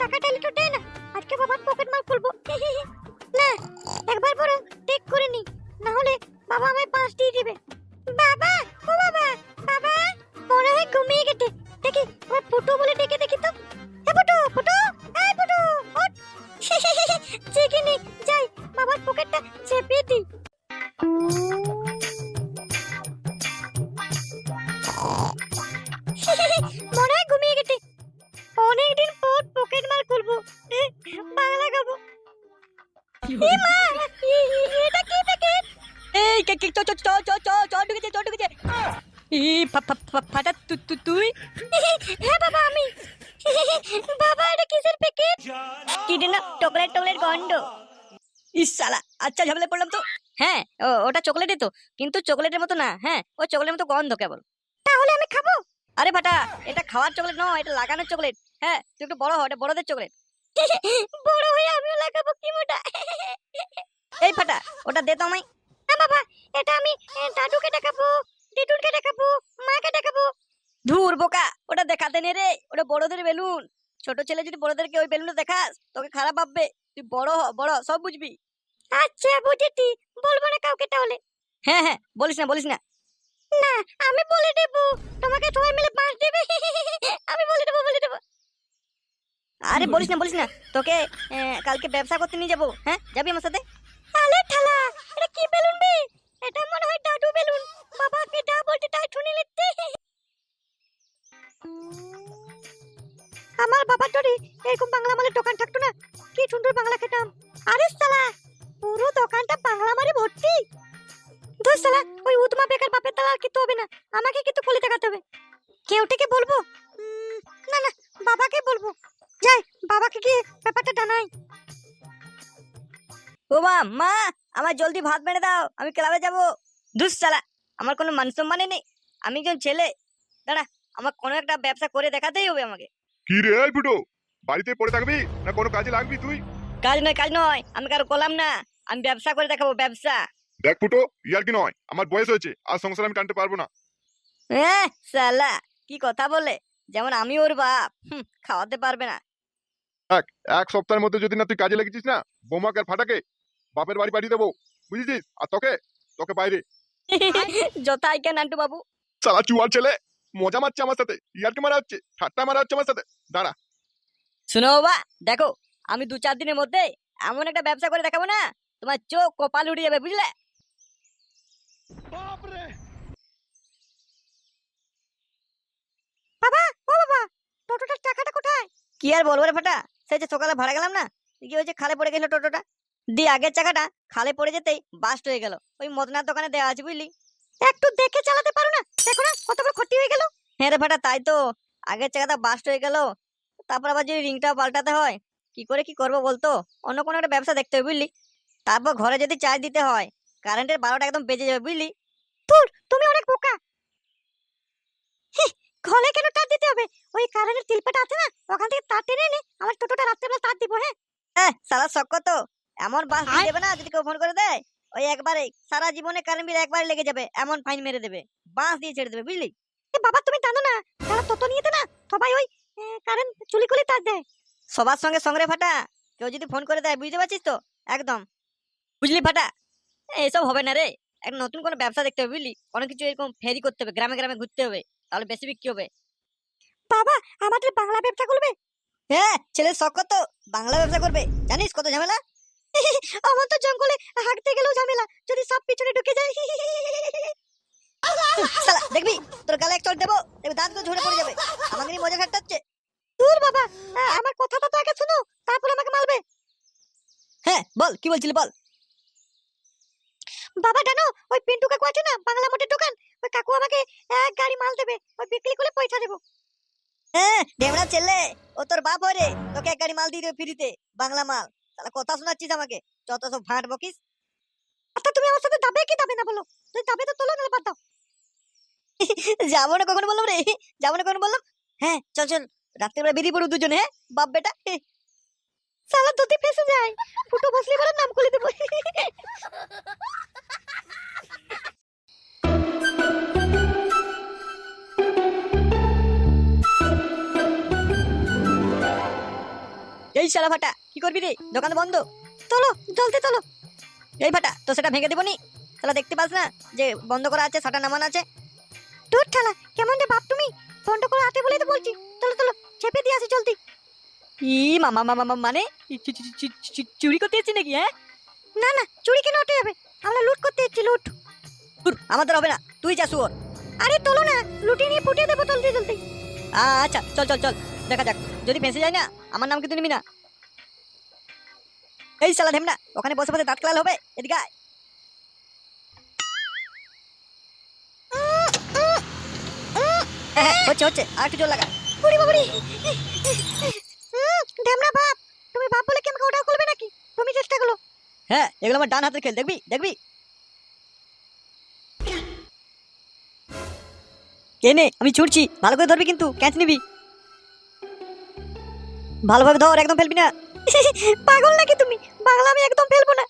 টাকাটা এলে তো দে না। আজকে বাবার পকেট মার খুলবো। না, একবার বড় টেক করে নি। না হলে বাবা আমায় পাঁচ দিয়ে দিবে। বাবা, ও বাবা বাবা, মনে হয় ঘুমিয়ে গেছে। দেখি, আমার ফুটো বলে ডেকে দেখি তো। এ পুটু পুটু এই পুটু জেগে বাবা, এটা কিসের প্যাকেট কি চকলেট টকলেট গন্ধ ইস শালা আচ্ছা ঝামেলা পড়লাম তো। হ্যাঁ ও, ওটা চকলেটই তো, কিন্তু চকলেটের মতো না হ্যাঁ ও চকলেটের মতো গন্ধ কেবল। তাহলে আমি খাব? আরে ফাটা এটা খাওয়ার চকলেট নয়, এটা লাগানোর চকলেট হ্যাঁ তুই একটু বড় হ, এটা বড়দের চকলেট বড় হয়ে আমিও লাগাবো, কি মোটা। এই ফাটা ওটা দে তো আমায়। বাবা, এটা আমি দাদুকে দেখাবো দিদুরকে দেখাবো, মাকে দেখাবো। ধুর বোকা, ওটা দেখাতে নে রে, ওটা বড়দের বেলুন। ছোট ছেলে যদি বড়দেরকে ওই বেলুনটা দেখাস তোকে খারাপ ভাববে। তুই বড় হ বড় সব বুঝবি। আচ্ছা বুঝেছি। বলব না কাউকে তাহলে? হ্যাঁ হ্যাঁ বলিস না বলিস না। না আমি বলে দেব। তোমাকে সবাই মিলে বাঁশ দেবে। আমি বলে দেবো বলে দেবো। আরে বলিস না বলিস না। তোকে কালকে ব্যবসা করতে নিয়ে যাব। হ্যাঁ যাবি আমার সাথে? আলে ঠালা গিয়ে ব্যাপারটা জানাই। ও মা মা আমার জলদি ভাত বেড়ে দাও আমি ক্লাবে যাব। দুস চালা আমার কোনো মান সম্মানই নেই। আমি একজন ছেলে। দাঁড়া আমার কোনো একটা ব্যবসা করে দেখাতেই হবে আমাকে। কি রে এই ফুটো বাড়িতে পড়ে থাকবি না কোনো কাজে লাগবি তুই? কাজ নয় কাজ নয় আমি কারও করলাম না। আমি ব্যবসা করে দেখাবো ব্যবসা। দেখ ফুটো ইয়ার কি নয় আমার বয়স হয়েছে আর সংসার আমি টানতে পারব না। হ্যাঁ সালা কি কথা বলে। যেমন আমি ওর বাপ খাওয়াতে পারবে না। এক সপ্তাহের মধ্যে যদি না তুই কাজে লেগেছিস না বোমাকে আর ফাটাকে বাপের বাড়ি পাঠিয়ে দেবো বুঝেছিস? আর তোকে তোকে বাইরে। যথাই কেন নান্টু বাবু। সালা চুয়ার ছেলে মজা মারছে আমার সাথে ইয়ারকে মারা হচ্ছে ঠাট্টা মারা হচ্ছে আমার সাথে। দাঁড়া। শুনো বাবা দেখো আমি দু চার দিনের মধ্যে এমন একটা ব্যবসা করে দেখাবো না তোমার চোখ কপাল উঠে যাবে বুঝলে? বাবা ও বাবা টোটোটার টাকাটা কোথায়? কি আর বলব রে ফাটা? সেই যে সকালে ভাড়া গেলাম না কি হয়েছে খালে পড়ে গেল টোটোটা, দিয়ে আগের চাকাটা খালে পড়ে যেতেই বাস্ট হয়ে গেল। ওই মদনার দোকানে দেওয়া আছে বুঝলি। একটু দেখে চালাতে পারো না? দেখো না, কত বড় ক্ষতি হয়ে গেল। হ্যাঁ রে ফাটা, তাই তো। আগের চাকাটা বাস্ট হয়ে গেল, তারপর আবার যদি রিংটা পাল্টাতে হয়, কি করে কি করব বলতো? অন্য কোনো একটা ব্যবসা দেখতে হবে বুঝলি। তারপর ঘরে যদি চার্জ দিতে হয় কারেন্টের বারোটা একদম বেজে যাবে বুঝলি। তুমি অনেক বোকা। ঘরে কেন তার দিতে হবে? ওই কারেন্টের তিলপাটা আছে না ওখান থেকে তার টেনে এনে আমার টোটোটা রাত্রেবেলা তার দিব হ্যাঁ? হ্যাঁ সারা শখ তো। এমন বাস দেবে না যদি কেউ ফোন করে দেয় ওই একবারে সারা জীবনে কারেন্ট বিল একবার লেগে যাবে এমন ফাইন মেরে দেবে বাঁশ দিয়ে ছেড়ে দেবে বুঝলি? বাবা তুমি জানো না যারা নিয়েতে না সবাই ওই কারেন্ট চুলি করে তার দেয়। সবার সঙ্গে সঙ্গে ফাটা কেউ যদি ফোন করে দেয় বুঝতে পারছিস তো? একদম। বুঝলি ফাটা? এসব হবে না রে। এক নতুন কোনো ব্যবসা দেখতে হবে বুঝলি? অনেক কিছু এরকম ফেরি করতে হবে গ্রামে গ্রামে ঘুরতে হবে। তাহলে বেশি বিক্রি হবে। বাবা আমাদের বাংলা ব্যবসা করবে? হ্যাঁ ছেলের শখ কত? বাংলা ব্যবসা করবে। জানিস কত ঝামেলা? আমার তো জঙ্গলে হাঁটতে গেলেও ঝামেলা। যদি সব পিছনে ঢুকে যায়। শালা দেখবি? তোর গালে এক চট দেবো দেখবি দাঁতগুলো ঝরে পড়ে যাবে। আমাকে মজা খাটাচ্ছে। দূর বাবা আমার কথাটা তো আগে শুনো তারপর আমাকে মারবে। হ্যাঁ বল কি বলছিলি বল? বাবা জানো ওই পিন্টু কাকু আছে না বাংলা মোটের দোকান? কাকু আমাকে এক গাড়ি মাল দেবে, ওই বিক্রি করে পয়সা দেবো। হ্যাঁ ঢেমড়া ছেলে, ও তোর বাপ রে, তোকে এক গাড়ি মাল দিয়ে দেবে ফ্রিতে, বাংলা মাল। তাহলে কথা শোনাচ্ছিস আমাকে, যত সব ভাঁট বকিস। আচ্ছা তুমি আমার সাথে যাবে কি যাবে না বলো? যদি যাবে তো তোলো, নাহলে বাদ যাব না কখন বললাম রে, যাব না কখন বললাম। হ্যাঁ চল চল, রাত্রিবেলা বেরিয়ে পড়ো দুজনে হ্যাঁ বাপ বেটা। সালা দুধে ফেসে যায়, ফুটো বসলে বলে নাম খুলে দেবো। শালা ফাটা, কি করবি রে? দোকান বন্ধ। চলো জলদি চলো এই ফাটা তো সেটা ভেঙে দিবনি তাহলে দেখতে পাস না যে বন্ধ করা আছে, সাটা নামানো আছে। দূর ঠালা কেমন রে বাপ তুমি। বন্ধ করে হাতে বলেই তো বলছি। চলো চলো চেপে দিয়ে আসি চলতি। ই, মামা মামা মানে? চুরি করতে এসেছি নাকি হ্যাঁ? না না, চুরি কেন ওঠে যাবে আমরা লুট করতে এসেছি, লুট। আমাদের হবে না। তুই যা শুয়োর আরে, তোলো না লুটে নিয়ে ফুটিয়ে দেবো জলদি জলদি আচ্ছা চল চল চল। দেখা যাক। যদি ফেঁসে যায় না আমার নাম কিন্তু নিবি না। এই শালা ঢেমনা ওখানে বসে বসে দাঁত ক্লাল হবে এদিকে। হ্যাঁ, হচ্ছে হচ্ছে আর একটু জোর লাগা। বুড়ি বাবুড়ি ঢেমনা বাপ তুমি বাপ বলে কি আমাকে ওটা করবে নাকি? তুমি চেষ্টা করো। হ্যাঁ এগুলো আমার ডান হাতের খেল দেখবি দেখবি? কে নে আমি ছুটছি ভালো করে ধরবি কিন্তু ক্যাচ নিবি। ভালোভাবে ধর একদম ফেলবি না। পাগল নাকি তুমি? বাংলা আমি একদম ফেলব না।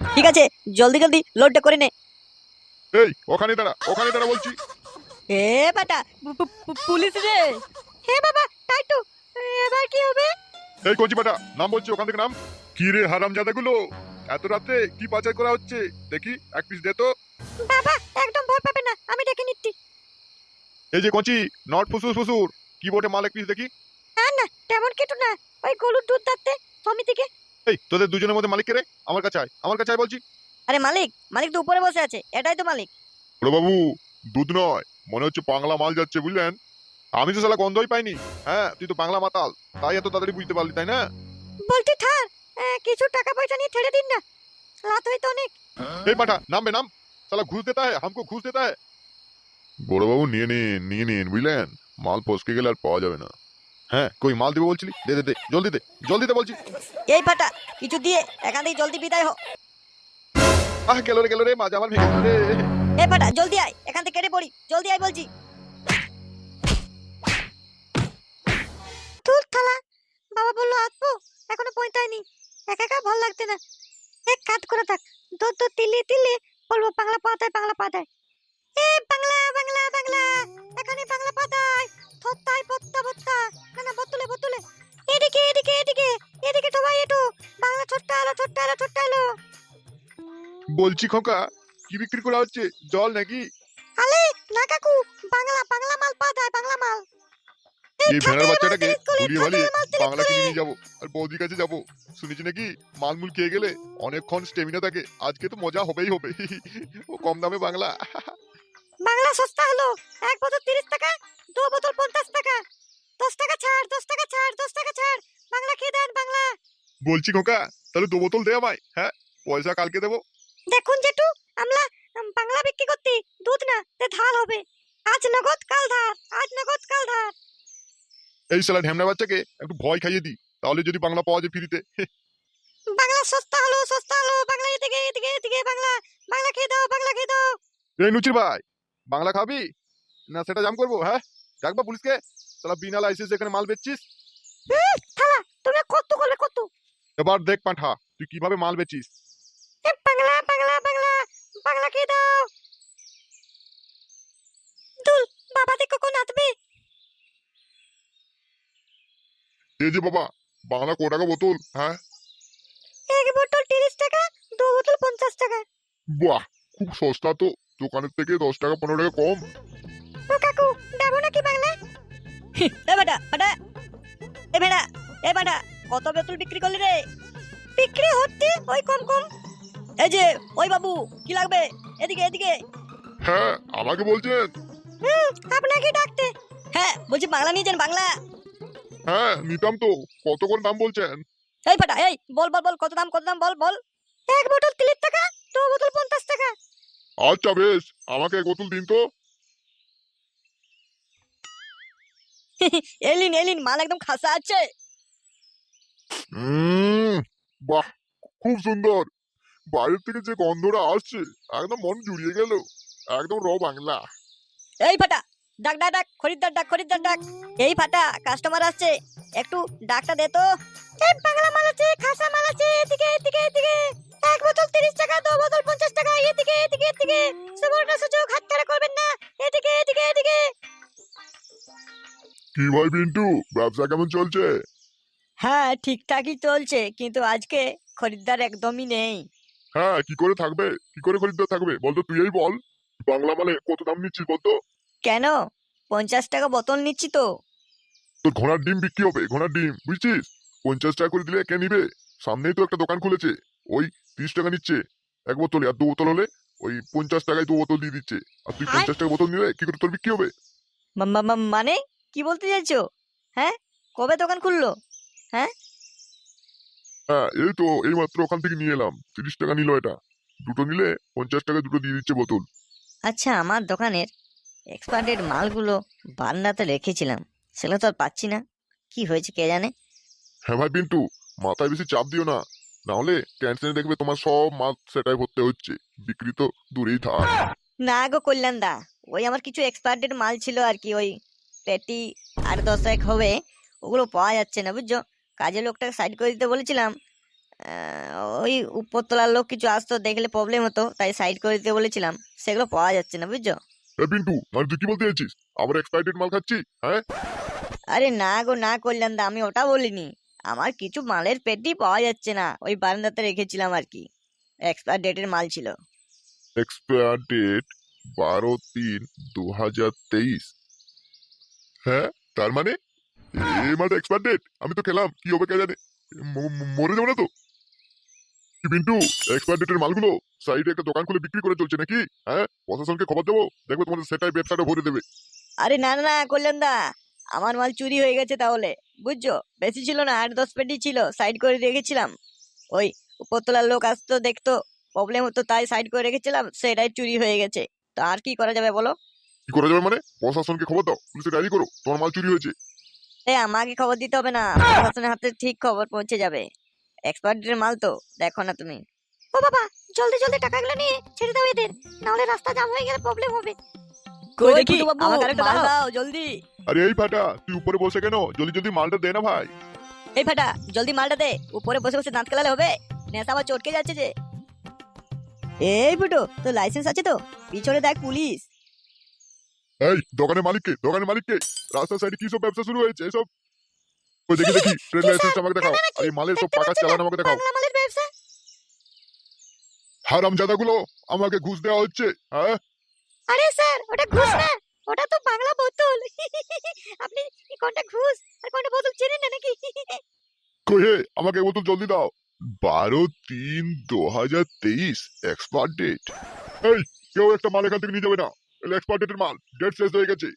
ঠিক আছে জলদি জলদি লোডটা করে নে। এই ওখানে দাঁড়া ওখানে দাঁড়া বলছি। এ বাটা পুলিশ রে। হে বাবা তো এবার কি হবে? এই কচি বাটা নাম বলছি ওখান থেকে নাম। কি রে হারামগুলো এত রাতে কি পাচার করা হচ্ছে? দেখি এক পিস দে তো। বাবা একদম ভয় পাবে না আমি ডেকে নিচ্ছি। এই যে কচি নট ফুসুর ফুসুর কি বোটে মাল এক পিস দেখি। না তেমন কেটু না। ওই দুধ থেকে। এই তোদের দুজনের মধ্যে মালিক কে রে? আমার কাছে আয় আমার কাছে আয় বলছি। আরে মালিক মালিক তো উপরে বসে আছে এটাই তো মালিক। বাবু দুধ নয় মনে হচ্ছে মাল যাচ্ছে বুঝলেন? আমি তো শালা গন্ধই পাইনি। হ্যাঁ তুই তো বাংলা মাতাল তাই এত তাড়াতাড়ি বুঝতে পারলি তাই না? বলতে থার কিছু টাকা পয়সা নিয়ে ছেড়ে দিন না। রাত হয়তো অনেক। এই পাঠা নামবে নাম। শালা ঘুষ দেতা হ্যাঁ হামকো ঘুষ দেতা হ্যাঁ। বড়বাবু নিয়ে নিন নিয়ে নিন বুঝলেন? মাল ফসকে গেলে আর পাওয়া যাবে না। হ্যাঁ কই মাল দিবে বলছিলি? দে দে দে জলদি দে জলদি দে বলছি। এই ফাটা কিছু দিয়ে এখান থেকে জলদি বিদায় হ। আহ গেল রে গেল রে মাঝে আমার ভেঙে রে। এই ফাটা জলদি আয় এখান থেকে কেটে পড়ি জলদি আয় বলছি। তুই থালা বাবা বলল আসব এখনও পৌঁছায়নি একা একা ভালো লাগছে না। এক কাজ করে থাক দর দর তিলে তিলে বলব বাংলা পাতায় বাংলা পাতায়। এ বাংলা বাংলা বাংলা এখানে বাংলা থত্তায় পত্তা পত্তা বোতলে বোতলে। এদিকে এদিকে এদিকে এদিকে একটু বাংলা ছোট্ট আলো ছোট্ট আলো ছোট্ট আলো। বলছি খোকা কি বিক্রি করা হচ্ছে? জল নাকি? আলে না কাকু বাংলা বাংলা মাল পাতায় বাংলা মাল। এই ভেড়ার বাচ্চাটাকে খাটের ঘুরিয়ে ভালিয়ে বাংলা কিনে নিয়ে যাব আর বৌদির কাছে যাব। শুনেছি নাকি মালমুল খেয়ে গেলে অনেকক্ষণ স্টেমিনা থাকে। আজকে তো মজা হবেই হবে। ও কম দামে বাংলা। বাংলা সস্তা হলো। এক বছর তিরিশ বলছি খোকা তাহলে দু বোতল দে আমায় হ্যাঁ? পয়সা কালকে দেবো। দেখুন জেঠু আমরা বাংলা বিক্রি করতে দুধ না তে ধার হবে। আজ নগদ কাল ধার আজ নগদ কাল ধার। এই সালা ঢ্যামনা বাচ্চাকে একটু ভয় খাইয়ে দি তাহলে যদি বাংলা পাওয়া যায় ফ্রিতে। বাংলা সস্তা হলো সস্তা হলো বাংলা এদিকে এদিকে এদিকে বাংলা বাংলা খেয়ে দাও বাংলা খেয়ে দাও। এই নুচির ভাই বাংলা খাবি? না সেটা জাম করব হ্যাঁ? ডাকবা পুলিশকে সালা বিনা লাইসেন্স এখানে মাল বেচছিস থালা তুমি কত করবে কত এবার দেখ পাঠা তুই কীভাবে মাল বেচিস? বাংলা বাংলা বাংলা বাংলা খেয়ে দাও দুল বাবা দেখো কোন আসবে এই যে বাবা বাংলা কো টাকা বোতল হ্যাঁ? এক বোতল তিরিশ টাকা দু বোতল পঞ্চাশ টাকা। বাহ খুব সস্তা তো দোকানের থেকে দশ টাকা পনেরো টাকা কম। ও কাকু দেবো নাকি বাংলা এ বেটা বেটা এ বেটা এ বেটা। কত বেতন বিক্রি করলি রে? বিক্রি হচ্ছে? ওই কম কম। এই যে ওই বাবু কি লাগবে? এদিকে এদিকে। হ্যাঁ আমাকে বলছেন? হুম আপনাকে ডাকতে। হ্যাঁ বলছি বাংলা নিয়েছেন বাংলা। হ্যাঁ নিতাম তো কত করে দাম বলছেন? এই ফাটা এই বল বল বল কত দাম কত দাম বল বল। এক বোতল তিরিশ টাকা দু বোতল পঞ্চাশ টাকা। আচ্ছা বেশ আমাকে এক বোতল দিন তো। এলিন এলিন মাল একদম খাসা আছে। উম, বাহ খুব সুন্দর। বাইরের থেকে যে গন্ধটা আসছে একদম মন জুড়িয়ে গেল একদম র বাংলা। এই ফাটা ডাক ডাক ডাক খরিদ্দার ডাক খরিদ্দার ডাক। এই ফাটা কাস্টমার আসছে একটু ডাকটা দে তো। এই বাংলা মাল আছে খাসা মাল আছে এদিকে এদিকে এদিকে। এক বোতল তিরিশ টাকা দু বোতল পঞ্চাশ টাকা এদিকে এদিকে এদিকে। সুবর্ণ সুযোগ হাতছাড়া করবেন না এদিকে এদিকে এদিকে। কি ভাই পিন্টু ব্যবসা কেমন চলছে? হ্যাঁ ঠিকঠাকই চলছে কিন্তু আজকে খরিদ্দার একদমই নেই। হ্যাঁ কি করে থাকবে? কি করে খরিদ্দার থাকবে? বলতো তুই এই বল। বাংলা মালে কত দাম নিচ্ছিস বলতো? কেন? পঞ্চাশ টাকা বোতল নিচ্ছি তো। তোর ঘোড়ার ডিম বিক্রি হবে ঘোড়ার ডিম বুঝছিস? পঞ্চাশ টাকা করে দিলে কে নিবে? সামনেই তো একটা দোকান খুলেছে ওই তিরিশ টাকা নিচ্ছে এক বোতলে আর দু বোতল হলে ওই পঞ্চাশ টাকায় দু বোতল দিয়ে দিচ্ছে। আর তুই পঞ্চাশ টাকা বোতল নিলে কি করে তোর বিক্রি হবে? মানে? কি বলতে চাইছো? হ্যাঁ? কবে দোকান খুললো? হ্যাঁ? এই তো এই মাত্র ওখান থেকে নিয়ে এলাম। তিরিশ টাকা নিল এটা। দুটো নিলে পঞ্চাশ টাকা দুটো দিয়ে দিচ্ছে বোতল। আচ্ছা আমার দোকানের এক্সপায়ার্ডেড মালগুলো বারান্দাতে রেখেছিলাম। সেগুলো তো আর পাচ্ছি না। কি হয়েছে কে জানে? হ্যাঁ ভাই পিন্টু মাথায় বেশি চাপ দিও না। না হলে ক্যান্টিনে দেখবে তোমার সব মাল সেটাই ভরতে হচ্ছে। বিক্রি তো দূরেই থাক। না গো কল্যাণ দা ওই আমার কিছু এক্সপায়ার্ডেড মাল ছিল আর কি ওই পেটি আর দশেক হবে ওগুলো পাওয়া যাচ্ছে না বুঝছ? কাজের লোকটাকে সাইড করে দিতে বলেছিলাম ওই উপরতলার লোক কিছু আসতো দেখলে প্রবলেম হতো তাই সাইড করে দিতে বলেছিলাম। সেগুলো পাওয়া যাচ্ছে না বুঝছ? এ পিন্টু মানে তুই কি বলতে চাইছিস? আবার এক্সপাইটেড মাল খাচ্ছি হ্যাঁ? আরে না গো না কল্যাণ দা আমি ওটা বলিনি। আমার কিছু মালের পেটি পাওয়া যাচ্ছে না ওই বারান্দাতে রেখেছিলাম আর কি। এক্সপায়ার ডেটের মাল ছিল। এক্সপায়ার ডেট বারো তিন দু হাজার তেইশ। হ্যাঁ? তার মানে? মালটা এক্সপায়ার ডেট আমি তো খেলাম কি হবে কে জানে? মরে যাব না তো? কি পিন্টু এক্সপায়ার ডেটের মালগুলো সাইডে একটা দোকান খুলে বিক্রি করে চলছে নাকি? হ্যাঁ? প্রশাসনকে খবর দেবো? দেখবে তোমাদের সেটাই ব্যবসাটা ভরে দেবে। আরে না না কল্যাণ দা আমার মাল চুরি হয়ে গেছে তাহলে। বুঝছ? বেশি ছিল না আট দশ পেটি ছিল সাইড করে রেখেছিলাম ওই উপরতলার লোক আসতো দেখতো প্রবলেম হতো তাই সাইড করে রেখেছিলাম সেটাই চুরি হয়ে গেছে। তো আর কি করা যাবে বলো? কি করা যাবে মানে? প্রশাসনকে খবর দাও পুলিশে ডায়েরি করো তোমার মাল চুরি হয়েছে। এ আমাকে খবর দিতে হবে না। প্রশাসনের হাতে ঠিক খবর পৌঁছে যাবে। এক্সপার্টের মাল তো দেখো না তুমি। ও বাবা জলদি জলদি টাকাগুলো নিয়ে ছেড়ে দাও এদের। নাহলে রাস্তা জাম হয়ে গেলে প্রবলেম হবে। কই দেখি, আমাকে দাও। জলদি। আরে এই ফাটা তুই উপরে বসে কেন? জলদি জলদি মালটা দে না ভাই। এই ফাটা জলদি মালটা দে। উপরে বসে বসে দাঁত খেলালে হবে। নেশা আবার চটকে যাচ্ছে যে। এই ফুটো তো লাইসেন্স আছে তো? পিছনে দেখ পুলিশ। এই দোকানের মালিককে দোকানের মালিককে রাস্তার সাইডে কি সব ব্যবসা শুরু হয়েছে এসব? ওই দেখি দেখি ট্রেন লাইসেন্স আমাকে দেখাও। আর এই মালের সব পাকা চালান আমাকে দেখাও। হারাম জাদাগুলো আমাকে ঘুষ দেওয়া হচ্ছে হ্যাঁ? আরে স্যার ওটা ঘুষ না ওটা তো বাংলা বোতল। আপনি কোনটা ঘুষ আর কোনটা বোতল চেনেন না নাকি? কই হে আমাকে বোতল জলদি দাও। বারো তিন দু হাজার তেইশ এক্সপার্ট ডেট এই কেউ একটা মাল এখান থেকে নিয়ে যাবে না। এক্সপায়ার মাল ডেট শেষ হয়ে গেছে।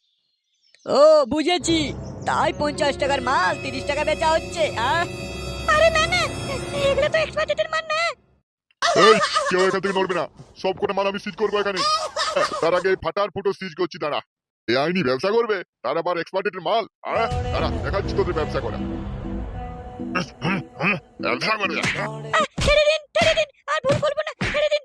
ও বুঝেছি। তাই পঞ্চাশ টাকার মাল তিরিশ টাকা বেচা হচ্ছে হ্যাঁ? আরে না না এগুলো তো মাল না। এই কেউ এখান থেকে নড়বে না। সব মাল আমি সিজ করব এখানে। হ্যাঁ, তার আগে ফাটার ফুটো সিজ করছি এ আইনি ব্যবসা করবে তারা আবার এক্সপায়ার মাল। আরে দেখাচ্ছি তোদের ব্যবসা করা। ব্যবসা করে ছেড়ে দিন ছেড়ে দিন আর ভুল করব না ছেড়ে দিন।